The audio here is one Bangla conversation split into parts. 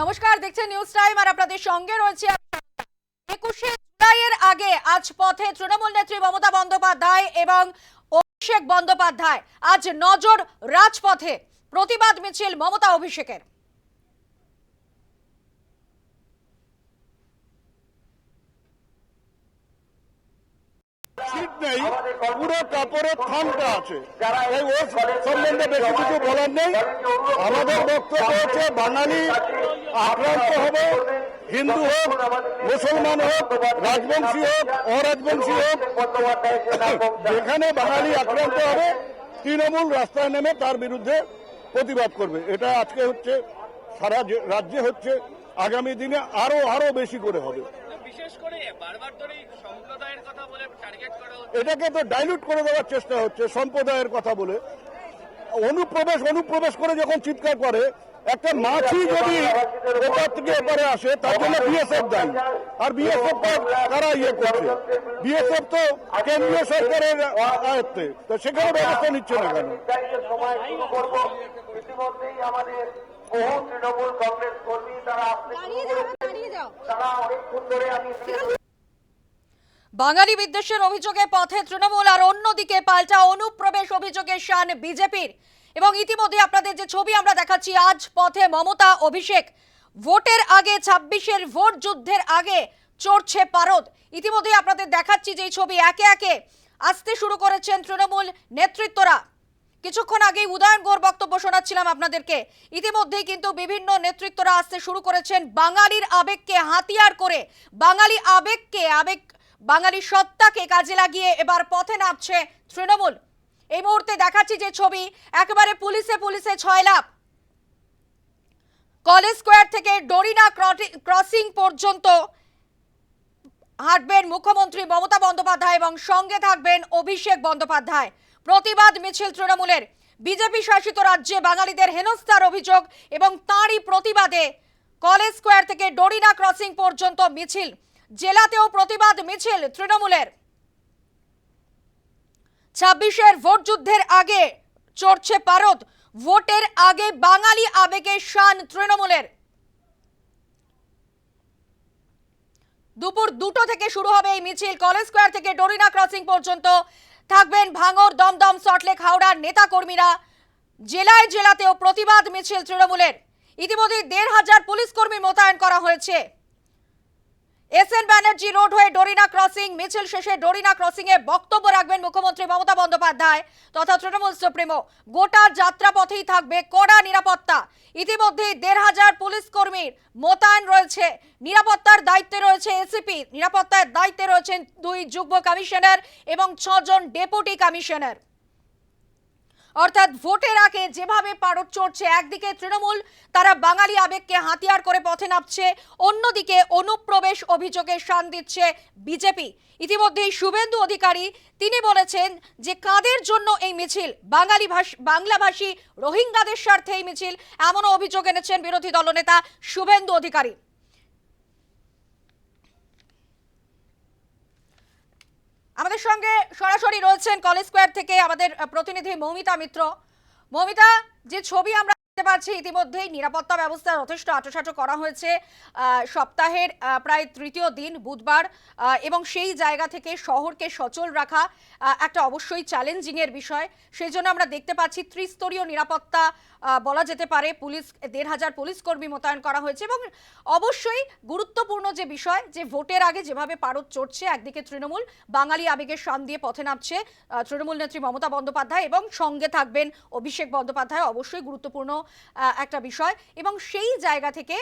নমস্কার, দেখছেন নিউজ টাইম আর আপনাদের সঙ্গে রয়েছে একুশে জুলাইয়ের আগে আজ পথে তৃণমূল নেত্রী মমতা বন্দ্যোপাধ্যায় এবং অভিষেক বন্দ্যোপাধ্যায় আজ নজর রাজপথে। প্রতিবাদ মিছিল মমতা অভিষেকের সিট নেই পুরো কাপড়ের থানটা আছে। এই ওর সম্বন্ধে বেশি কিছু বলার নেই। আমাদের বক্তব্য হচ্ছে বাঙালি আক্রান্ত হবে হিন্দু হোক মুসলমান হোক রাজবংশী হোক অরাজবংশী হোক। যেখানে বাঙালি আক্রান্ত হবে তৃণমূল রাস্তায় নেমে তার বিরুদ্ধে প্রতিবাদ করবে। এটা আজকে হচ্ছে সারা রাজ্যে হচ্ছে আগামী দিনে আরও আরও বেশি করে হবে। বিশেষ করে বারবার ধরে সম্প্রদায়ের কথা বলে টার্গেট করা এটাকে তো ডাইলুট করে দেওয়ার চেষ্টা হচ্ছে সম্প্রদায়ের কথা বলে। অনুপ্রবেশ অনুপ্রবেশ করে যখন চিৎকার করে একটা মাছি যদি ওপার থেকে এপারে আসে তার জন্য বিএসএফ দায়ী। আর বিএসএফ তারা ইয়ে করছে? বিএসএফ তো কেন্দ্রীয় সরকারের আয়ত্তে। তো সেখানে ব্যবস্থা নিচ্ছে না কেন? বহু তৃণমূল কংগ্রেস কর্মী তারা। তারা অনেকক্ষণ ধরে আমি বাঙালি বিদ্বেষের অভিযোগে পথে তৃণমূল আর অন্যদিকে পাল্টা অনুপ্রবেশ অভিযোগে শান বিজেপির। এবং ইতিমধ্যে আপনাদের যে ছবি আমরা দেখাচ্ছি আজ পথে মমতা অভিষেক। ভোটের আগে ছাব্বিশের ভোট যুদ্ধের আগে চড়ছে পারদ। ইতিমধ্যে আপনাদের দেখাচ্ছি যে এই ছবি একে একে আসতে শুরু করেছেন তৃণমূল নেতৃত্বরা। কিছুক্ষণ আগেই উদয়ন গোর বক্তব্য শোনাচ্ছিলাম আপনাদেরকে। ইতিমধ্যেই কিন্তু বিভিন্ন নেতৃত্বরা আসতে শুরু করেছেন বাঙালির আবেগকে হাতিয়ার করে। বাঙালি আবেগকে, আবেগ, বাঙালি সত্তাকে কাজে লাগিয়ে এবার পথে নামছে তৃণমূল। এই মুহূর্তে দেখাচ্ছি যে ছবি, একেবারে পুলিশে পুলিশে ছয় লাভ কলেজ স্কোয়ার থেকে ডরিনা ক্রসিং পর্যন্ত হাঁটবেন মুখ্যমন্ত্রী মমতা বন্দ্যোপাধ্যায় এবং সঙ্গে থাকবেন অভিষেক বন্দ্যোপাধ্যায়। প্রতিবাদ মিছিল তৃণমূলের। বিজেপি শাসিত রাজ্যে বাঙালিদের হেনস্থার অভিযোগ এবং তাঁরই প্রতিবাদে কলেজ স্কোয়ার থেকে ডরিনা ক্রসিং পর্যন্ত মিছিল। জেলাতেও প্রতিবাদ মিছিল তৃণমূলের। ছাব্বিশের ভোট যুদ্ধের আগে চড়ছে পারদ। ভোটের আগে বাঙালি আবেগে শান তৃণমূলের। দুপুর দুটো থেকে শুরু হবে এই মিছিল। কলেজ স্কোয়ার থেকে ডোরিনা ক্রসিং পর্যন্ত থাকবেন ভাঙর দমদম সল্টলেক হাওড়ার নেতা কর্মীরা জেলায় জেলাতেও প্রতিবাদ মিছিল তৃণমূলের। ইতিমধ্যে দেড় হাজার পুলিশ কর্মী মোতায়েন করা হয়েছে। এস এন ব্যানার্জি রোড হয়ে ডোরিনা ক্রসিং, মিছিল শেষে ডোরিনা ক্রসিং এ বক্তব্য রাখবেন মুখ্যমন্ত্রী মমতা বন্দ্যোপাধ্যায় তথা তৃণমূল সুপ্রিমো। গোটা যাত্রাপথেই থাকবে কড়া নিরাপত্তা। ইতিমধ্যেই দেড় হাজার পুলিশ কর্মীর মোতায়েন রয়েছে। নিরাপত্তার দায়িত্বে রয়েছে এসিপি। নিরাপত্তার দায়িত্বে রয়েছেন দুই যুগ্ম কমিশনার এবং ছজন ডেপুটি কমিশনার। অর্থাৎ ভোটের আগে যেভাবে পারদ চড়ছে, একদিকে তৃণমূল, তারা বাঙালি আবেগকে হাতিয়ার করে পথে নামছে, অন্যদিকে অনুপ্রবেশ অভিযোগে শান দিচ্ছে বিজেপি। ইতিমধ্যেই শুভেন্দু অধিকারী, তিনি বলেছেন যে কাদের জন্য এই মিছিল? বাঙালি ভাষ, বাংলাভাষী রোহিঙ্গাদের স্বার্থে এই মিছিল। এমনও অভিযোগ এনেছেন বিরোধী দলনেতা শুভেন্দু অধিকারী। আমাদের সঙ্গে সরাসরি রয়েছেন কলেজ স্কোয়ার থেকে আমাদের প্রতিনিধি মৌমিতা মিত্র। মৌমিতা, যে ছবি আমরা দেখতে পাচ্ছি ইতিমধ্যেই নিরাপত্তা ব্যবস্থা যথেষ্ট আটোসাটো করা হয়েছে। সপ্তাহের প্রায় তৃতীয় দিন, বুধবার এবং সেই জায়গা থেকে শহরকে সচল রাখা একটা অবশ্যই চ্যালেঞ্জিং এর বিষয়। সেই জন্য আমরা দেখতে পাচ্ছি ত্রিস্তরীয় নিরাপত্তা বলা যেতে পারে পুলিশ, দেড় হাজার পুলিশ কর্মী মোতায়েন করা হয়েছে এবং অবশ্যই গুরুত্বপূর্ণ যে বিষয়, যে ভোটের আগে যেভাবে পারদ চড়ছে, একদিকে তৃণমূল, বাঙালি আবেগের শান দিয়ে পথে নামছে তৃণমূল নেত্রী মমতা বন্দ্যোপাধ্যায় এবং সঙ্গে থাকবেন অভিষেক বন্দ্যোপাধ্যায়। অবশ্যই গুরুত্বপূর্ণ একটা বিষয়। এবং সেই জায়গা থেকে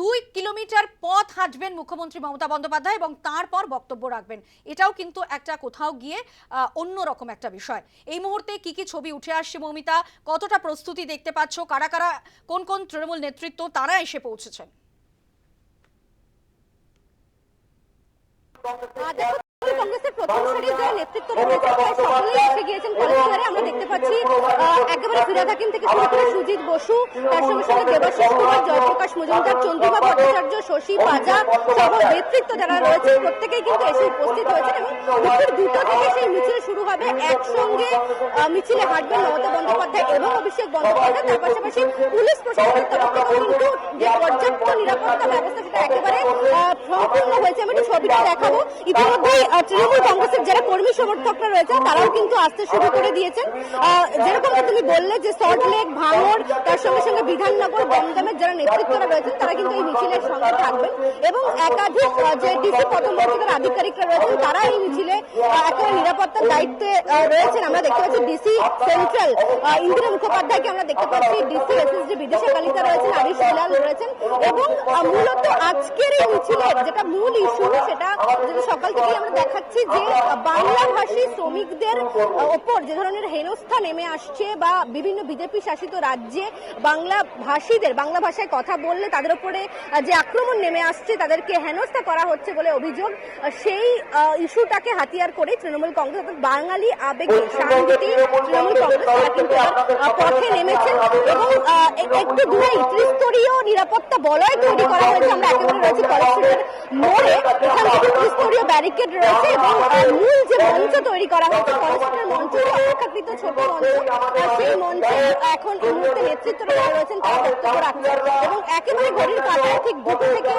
দুই কিলোমিটার পথ হাঁটবেন মুখ্যমন্ত্রী মমতা বন্দ্যোপাধ্যায় এবং তারপর বক্তব্য রাখবেন। এটাও কিন্তু একটা কোথাও গিয়ে আহ, অন্যরকম একটা বিষয়। এই মুহূর্তে কি কি ছবি উঠে আসছে মৌমিতা? কতটা প্রস্তুতি দেখতে পাচ্ছ? কারা কারা কোন কোন তৃণমূল নেতৃত্ব তারা এসে পৌঁছেছেন? কংগ্রেসের প্রথম সারির যারা নেতৃত্বরা রয়েছে প্রায় সকলেই এসে গিয়েছেন কলেজ আমরা দেখতে পাচ্ছি একেবারে ফিরাদ হাকিম থেকে শুরু করে সুজিত বসু তার সঙ্গে সঙ্গে দেবাশিস কুমার জয়প্রকাশ মজুমদার চন্দ্রিমা ভট্টাচার্য শশী পাজা সহ নেতৃত্ব যারা রয়েছে প্রত্যেকেই কিন্তু এসে উপস্থিত হয়েছেন এবং দুপুর দুটো থেকে সেই মিছিল শুরু হবে। একসঙ্গে মিছিলে হাঁটবেন মমতা বন্দ্যোপাধ্যায় এবং অভিষেক বন্দ্যোপাধ্যায়। তার পাশাপাশি পুলিশ প্রশাসনের তরফ থেকে কিন্তু যে পর্যাপ্ত নিরাপত্তা ব্যবস্থা সেটা একেবারে সম্পূর্ণ হয়েছে। আমি একটু ছবিটা দেখাবো। ইতিমধ্যেই তৃণমূল কংগ্রেসের যারা কর্মী সমর্থকরা রয়েছে তারাও কিন্তু আসতে শুরু করে দিয়েছেন। আহ, যেরকমটা তুমি বললে যে সল্টলেক ভাঙড় তার সঙ্গে সঙ্গে বিধাননগর দমদমের যারা নেতৃত্বরা রয়েছেন তারা কিন্তু এই মিছিলের সঙ্গে থাকবেন। এবং একাধিক যে ডিসি প্রথম পর্যায়ের আধিকারিকরা রয়েছেন তারা এই মিছিলে একেবারে নিরাপত্তার দায়িত্বে রয়েছেন। আমরা দেখতে পাচ্ছি ডিসি সেন্ট্রাল ইন্দিরা মুখোপাধ্যায়কে আমরা দেখতে পাচ্ছি। ডিসি এসএসডি বিদেশে কালিতা রয়েছেন আরিশ বিলাল রয়েছেন। এবং মূলত আজকের এই মিছিলের যেটা মূল ইস্যু সেটা যেটা সকাল থেকেই আমরা দেখাচ্ছি যে বাংলা ভাষী শ্রমিকদের ওপর যে ধরনের হেনস্থা নেমে আসছে বা বিভিন্ন বিজেপি শাসিত রাজ্যে বাংলা ভাষীদের বাংলা ভাষায় কথা বললে তাদের উপরে যে আক্রমণ নেমে আসছে তাদেরকে হেনস্থা করা হচ্ছে বলে অভিযোগ সেই ইস্যুটাকে হাতিয়ার করে তৃণমূল কংগ্রেস অর্থাৎ বাঙালি আবেগে শান্তি তৃণমূল কংগ্রেস তারা কিন্তু পথে নেমেছেন এবং একটু দূরেই ত্রিস্তরীয় নিরাপত্তা বলয় তৈরি করা হয়েছে। আমরা একেবারে রয়েছে কলেজ মোড়ে। এখান থেকে ত্রিস্তরীয় ব্যারিকেড রয়েছে এবং মূল যে মঞ্চ তৈরি করা হয়েছে কলেজ মঞ্চ অপেক্ষাকৃত ছোট মঞ্চ সেই মঞ্চে এখন এই মুহূর্তে নেতৃত্বরা রয়েছেন তারা বক্তব্য রাখছেন। এবং একেবারে ঘড়ির কাঁটায় ঠিক দুটো থেকে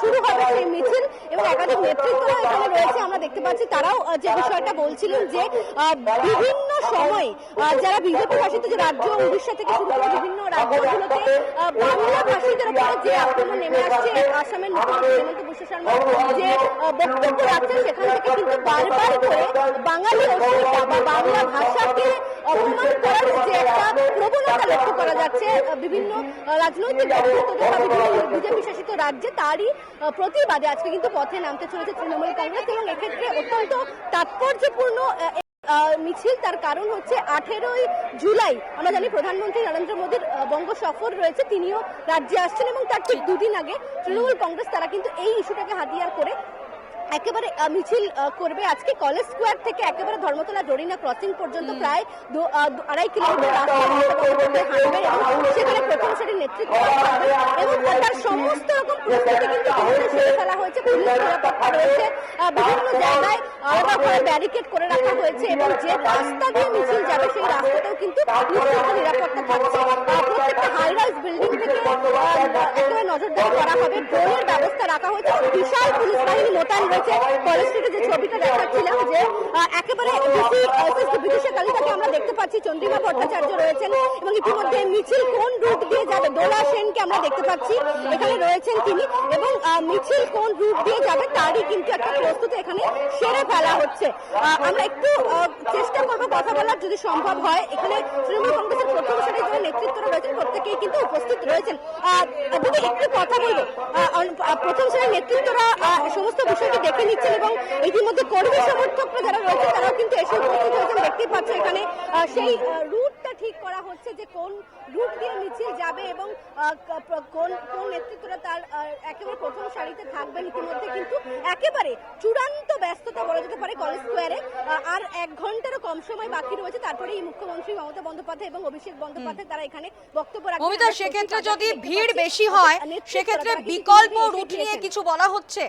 শুরু হবে সেই মিছিল এবং একাধিক নেতৃত্বরা এখানে রয়েছে। আমরা দেখতে পাচ্ছি তারাও যে বিষয়টা বলছিলেন যে বিভিন্ন সময় যারা বিজেপি শাসিত যে রাজ্য, উড়িষ্যা থেকে শুরু করে বিভিন্ন রাজ্যগুলোতে বাংলা ভাষীদের উপরে যে আক্রমণ নেমে আসছে আসামের মুখ্যমন্ত্রী হেমন্ত বিশ্ব শর্মা যে বক্তব্য রাখছেন সেখান থেকে কিন্তু বারবার করে বাঙালি অস্মিতা বা বাংলা ভাষাকে অপমান করার যে একটা প্রবণতা লক্ষ্য করা যাচ্ছে বিভিন্ন রাজনৈতিক নেতৃত্বদের বা বিভিন্ন বিজেপি শাসিত রাজ্যে তারই প্রতিবাদে আজকে কিন্তু পথে নামতে চলেছে তৃণমূল কংগ্রেস এবং এক্ষেত্রে অত্যন্ত তাৎপর্যপূর্ণ মিছিল, তার কারণ হচ্ছে আঠেরোই জুলাই, আমরা জানি প্রধানমন্ত্রী নরেন্দ্র মোদীর বঙ্গ সফর রয়েছে, তিনিও রাজ্যে আসছেন এবং তার ঠিক দুদিন আগে তৃণমূল কংগ্রেস, তারা কিন্তু এই ইস্যুটাকে হাতিয়ার করে একেবারে মিছিল করবে। আজকে কলেজ স্কোয়ার থেকে একেবারে ধর্মতলা জরিনা ক্রসিং পর্যন্ত প্রায় আড়াই কিলোমিটার রাস্তা হাঁটবে সেখানে প্রথম নেতৃত্ব এবং তার সমস্ত রকম প্রস্তুতি কিন্তু সেরে ফেলা হয়েছে। পুলিশ নিরাপত্তা রয়েছে। বিভিন্ন জায়গায় আলাদা করে ব্যারিকেড করে রাখা হয়েছে এবং যে রাস্তা দিয়ে মিছিল যাবে সেই রাস্তাতেও কিন্তু নিরাপত্তা থাকছে। প্রত্যেকটা হাই রাইজ বিল্ডিং থেকে একেবারে নজরদারি করা হবে। ড্রোনের ব্যবস্থা রাখা হয়েছে। বিশাল পুলিশ বাহিনী মোতায়েন রয়েছে কলেজ স্ট্রিটে যে ছবিটা দেখাচ্ছিলাম যে একেবারে এসএসপি বিদেশে আমরা দেখতে পাচ্ছি চন্দ্রিমা ভট্টাচার্য রয়েছেন এবং ইতিমধ্যে মিছিল কোন রুট দিয়ে যাবে আমরা দেখতে পাচ্ছি, এখানে রয়েছেন তিনি এবং মিছিল কোন রুট দিয়ে যাবে তারই কিন্তু একটা প্রস্তুতি এখানে সেরে ফেলা হচ্ছে। আমরা একটু চেষ্টা করব কথা বলার যদি সম্ভব হয়। এখানে তৃণমূল কংগ্রেসের প্রথম সারির যারা নেতৃত্বরা রয়েছেন, প্রত্যেকেই কিন্তু উপস্থিত রয়েছেন। দিদি একটু কথা বলব। প্রথম সারির নেতৃত্বরা সমস্ত বিষয়টি দেখে নিচ্ছেন এবং ইতিমধ্যে কর্মী সমর্থকরা যারা রয়েছে তারাও কিন্তু এসে উপস্থিত হয়েছেন দেখতেই পাচ্ছেন এখানে। সেই রুটটা ঠিক করা হচ্ছে যে কোন রুট দিয়ে মিছিল যাবে এবং কোন কোন নেতৃত্বরা তার একেবারে প্রথম সারিতে থাকবেন ইতিমধ্যে কিন্তু একেবারে চূড়ান্ত ব্যস্ততা বলা যেতে পারে কলেজ স্কোয়ারে আর এক ঘন্টারও কম সময় বাকি রয়েছে। তারপরে এই মুখ্যমন্ত্রী মমতা বন্দ্যোপাধ্যায় এবং অভিষেক বন্দ্যোপাধ্যায় তারা এখানে বক্তব্য রাখবেন মমিতা সেক্ষেত্রে যদি ভিড় বেশি হয় সেক্ষেত্রে বিকল্প রুট নিয়ে কিছু বলা হচ্ছে?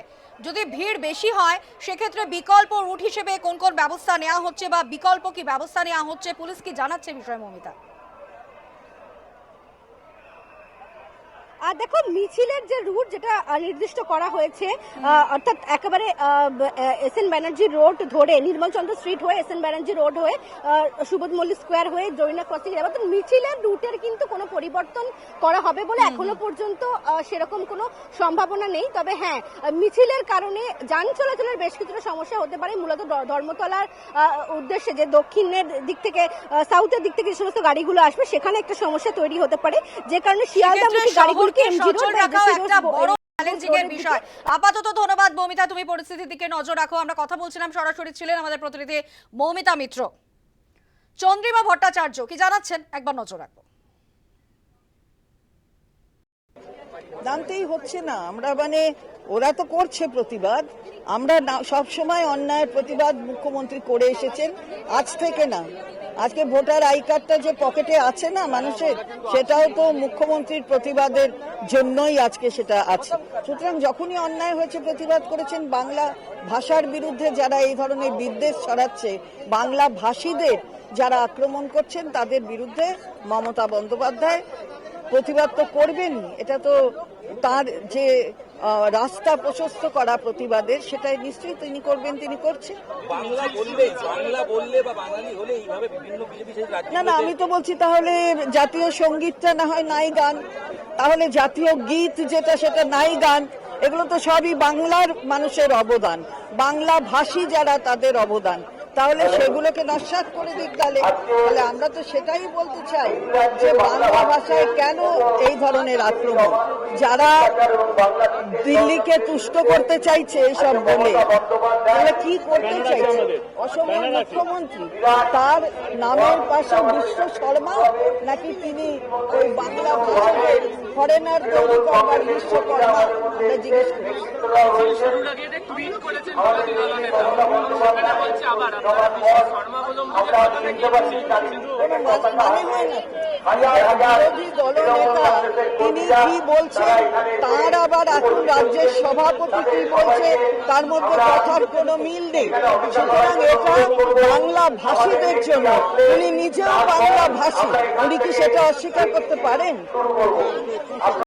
যদি ভিড় বেশি হয় সেক্ষেত্রে বিকল্প রুট হিসেবে কোন কোন ব্যবস্থা নেওয়া হচ্ছে বা বিকল্প কি ব্যবস্থা নেওয়া হচ্ছে? পুলিশ কি জানাচ্ছে বিষয় মমিতা た。আর দেখো মিছিলের যে রুট যেটা নির্দিষ্ট করা হয়েছে অর্থাৎ একেবারে এস এন ব্যানার্জি রোড ধরে নির্মলচন্দ্র স্ট্রিট হয়ে এস এন ব্যানার্জি রোড হয়ে সুবোধ মল্লিক স্কোয়ার হয়ে জৈনা ক্রসিং অর্থাৎ মিছিলের রুটের কিন্তু কোনো পরিবর্তন করা হবে বলে এখনও পর্যন্ত সেরকম কোনো সম্ভাবনা নেই। তবে হ্যাঁ মিছিলের কারণে যান চলাচলের বেশ কিছুটা সমস্যা হতে পারে। মূলত ধর্মতলার উদ্দেশ্যে যে দক্ষিণের দিক থেকে সাউথের দিক থেকে যে সমস্ত গাড়িগুলো আসবে সেখানে একটা সমস্যা তৈরি হতে পারে। যে কারণে শিয়ালদামুখী সেক্ষেত্রে গাড়িগুলোকে শহরকে এমজি রোড সচল রাখাও একটা বড় চ্যালেঞ্জিং এর বিষয়। আপাতত ধন্যবাদ মৌমিতা তুমি পরিস্থিতির দিকে নজর রাখো। আমরা কথা বলছিলাম সরাসরি ছিলেন আমাদের প্রতিনিধি মৌমিতা মিত্র। চন্দ্রিমা ভট্টাচার্য কি জানাচ্ছেন? একবার নজর রাখব নামতেই হচ্ছে না। আমরা মানে ওরা তো করছে প্রতিবাদ। আমরা সব সময় অন্যায়ের প্রতিবাদ মুখ্যমন্ত্রী করে এসেছেন। আজ থেকে না। আজকে ভোটার আই কার্ডটা যে পকেটে আছে না মানুষের, সেটাও তো মুখ্যমন্ত্রীর প্রতিবাদের জন্যই আজকে সেটা আছে। সুতরাং যখনই অন্যায় হয়েছে, প্রতিবাদ করেছেন বাংলা ভাষার বিরুদ্ধে যারা এই ধরনের বিদ্বেষ ছড়াচ্ছে বাংলা ভাষীদের যারা আক্রমণ করছেন, তাদের বিরুদ্ধে মমতা বন্দ্যোপাধ্যায় প্রতিবাদ তো করবেনই। এটা তো তার যে রাস্তা প্রশস্ত করা প্রতিবাদের সেটাই নিশ্চয়ই তিনি করবেন তিনি করছেন। বাংলা বললে বাংলা বললে বা বাঙালি হলে এইভাবে বিভিন্ন না না আমি তো বলছি তাহলে জাতীয় সঙ্গীতটা না হয় নাই গান। তাহলে জাতীয় গীত যেটা সেটা নাই গান। এগুলো তো সবই বাংলার মানুষের অবদান। বাংলা ভাষী যারা তাদের অবদান। তাহলে সেগুলোকে নস্বাত করে দিক তাহলে। তাহলে আমরা তো সেটাই বলতে চাই যে বাংলা ভাষায় কেন এই ধরনের আক্রমণ? যারা দিল্লিকে তুষ্ট করতে চাইছে এসব বলে তাহলে কি করতে চাইছে? অসমের মুখ্যমন্ত্রী তার নামের পাশে বিশ্ব শর্মা নাকি তিনি ওই বাংলা ভাষাকে ফরেনার তৈরি করবার বিশ্বকর্মা আমরা জিজ্ঞেস করছি তিনি কি বলছেন তার আবার এখন রাজ্যের সভাপতি কি বলছে তার মধ্যে কথার কোনো মিল নেই সুতরাং এটা বাংলা ভাষীদের জন্য উনি নিজেও বাংলা ভাষী উনি কি সেটা অস্বীকার করতে পারেন